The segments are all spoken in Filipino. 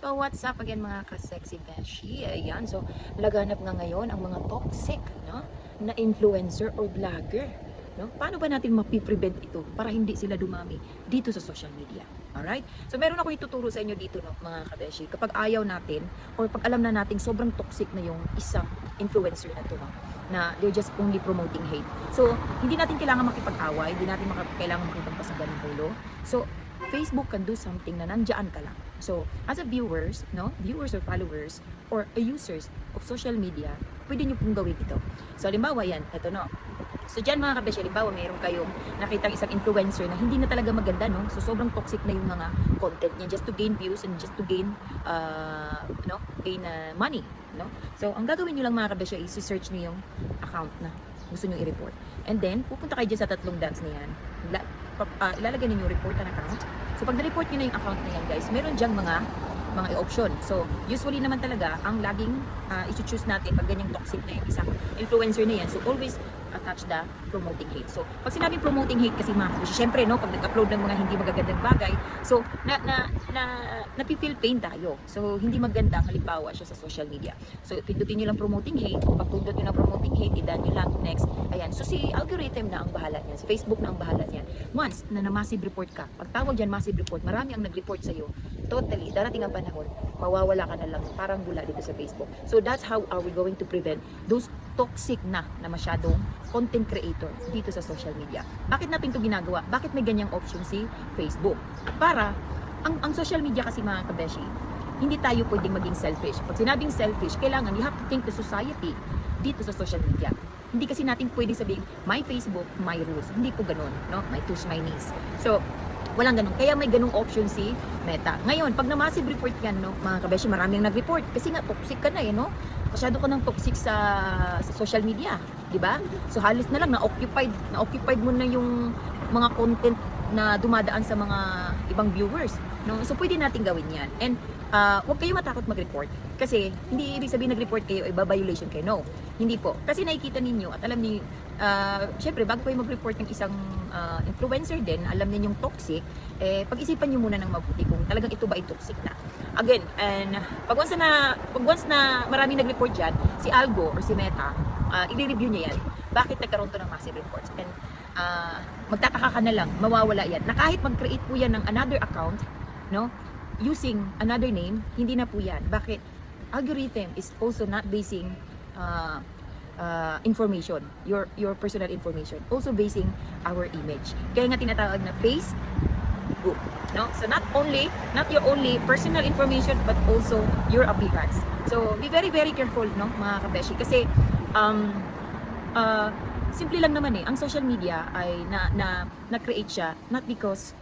So what's up again mga ka-sexy beshi? Ayan, so laganap nga ngayon ang mga toxic no? na influencer or vlogger. No? Paano ba natin mapiprevent ito para hindi sila dumami dito sa social media? Alright? So meron ako ituturo sa inyo dito no, mga kabeshi. Kapag ayaw natin or pag alam na natin sobrang toxic na yung isang influencer na to no? na they're just only promoting hate. So, hindi natin kailangan makipag-away, hindi natin maka- kailangan makipagpasagan ng ulo. So, Facebook can do something na nandyan ka lang. So, as a viewers, no, viewers or followers, or a users of social media, pwede nyo pong gawin ito. So, halimbawa yan, ito no. So, dyan mga kabesya, halimbawa mayroon kayong nakita isang influencer na hindi na talaga maganda, no? So, sobrang toxic na yung mga content niya just to gain views and just to gain, uh, no, gain uh, money, no? So, ang gagawin nyo lang mga kabesya is search nyo yung account na gusto nyo i-report. And then, pupunta kayo dyan sa tatlong dots na yan. La- ah, ilalagay ninyo report an account. So, pag na-report nyo na yung account na yan, guys, meron dyang mga mga option. So, usually naman talaga, ang laging uh, i-choose natin pag ganyang toxic na yung isang influencer na yan. So, always attach the promoting hate. So, pag sinabing promoting hate kasi kabisyo, syempre, no, pag nag-upload ng mga hindi magagandang bagay, so, na, na, na, napipil pain tayo. So, hindi maganda, halimbawa siya sa social media. So, pindutin nyo lang promoting hate. Pag pindot nyo lang promoting hate, idan nyo lang next. Ayan. So, si algorithm na ang bahala niyan. Si Facebook na ang bahala niyan. Once na na-massive report ka, pag tawag dyan massive report, marami ang nag-report sa'yo, totally, darating ang panahon, mawawala ka na lang, parang bula dito sa Facebook. So, that's how are we going to prevent those toxic na na masyadong content creator dito sa social media. Bakit natin to ginagawa? Bakit may ganyang option si Facebook? Para, ang, ang social media kasi mga kabeshi, hindi tayo pwedeng maging selfish. Pag sinabing selfish, kailangan you have to think the society dito sa social media. Hindi kasi natin pwedeng sabihin, my Facebook, my rules. Hindi po ganun, no? My toes, my knees. So, walang ganun. Kaya may ganung option si Meta. Ngayon, pag na-massive report yan, no, mga kabeshi, maraming nag-report. Kasi nga, toxic ka na eh, no? Masyado ka ng toxic sa, sa social media, di ba? So, halos na lang, na-occupied, na-occupied mo na yung mga content na dumadaan sa mga ibang viewers. No? So, pwede natin gawin yan. And, uh, huwag kayo matakot mag-report. Kasi, hindi ibig sabihin nag-report kayo, iba violation kayo. No, hindi po. Kasi nakikita ninyo at alam ni, uh, syempre, bago kayo mag-report ng isang uh, influencer din, alam ninyong toxic, eh, pag-isipan nyo muna ng mabuti kung talagang ito ba ay toxic na. Again, and pag once na, pag once na maraming nag-report dyan, si Algo or si Meta, uh, i-review niya yan. Bakit nagkaroon to ng massive reports? And uh, magtataka ka na lang, mawawala yan. Na kahit mag-create po yan ng another account, no, using another name, hindi na po yan. Bakit? Algorithm is also not basing uh, uh, information, your your personal information, also basing our image. Kaya nga tinatawag na face book, no? So not only not your only personal information but also your appearance. So be very very careful, no, mga kabeshi kasi um uh, simple lang naman eh, ang social media ay na na na-create siya not because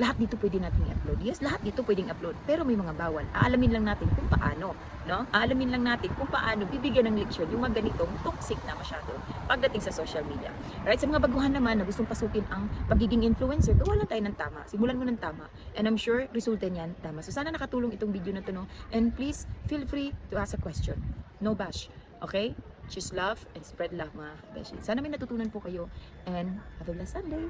lahat dito pwede natin i-upload. Yes, lahat dito pwedeng upload. Pero may mga bawal. Aalamin lang natin kung paano. No? Aalamin lang natin kung paano bibigyan ng leksyon yung mga ganitong toxic na masyado pagdating sa social media. Right? Sa mga baguhan naman na gustong pasukin ang pagiging influencer, gawa lang tayo ng tama. Simulan mo ng tama. And I'm sure resulta niyan tama. So sana nakatulong itong video na to. No? And please, feel free to ask a question. No bash. Okay? Choose love and spread love mga beshi. Sana may natutunan po kayo and have a blessed Sunday.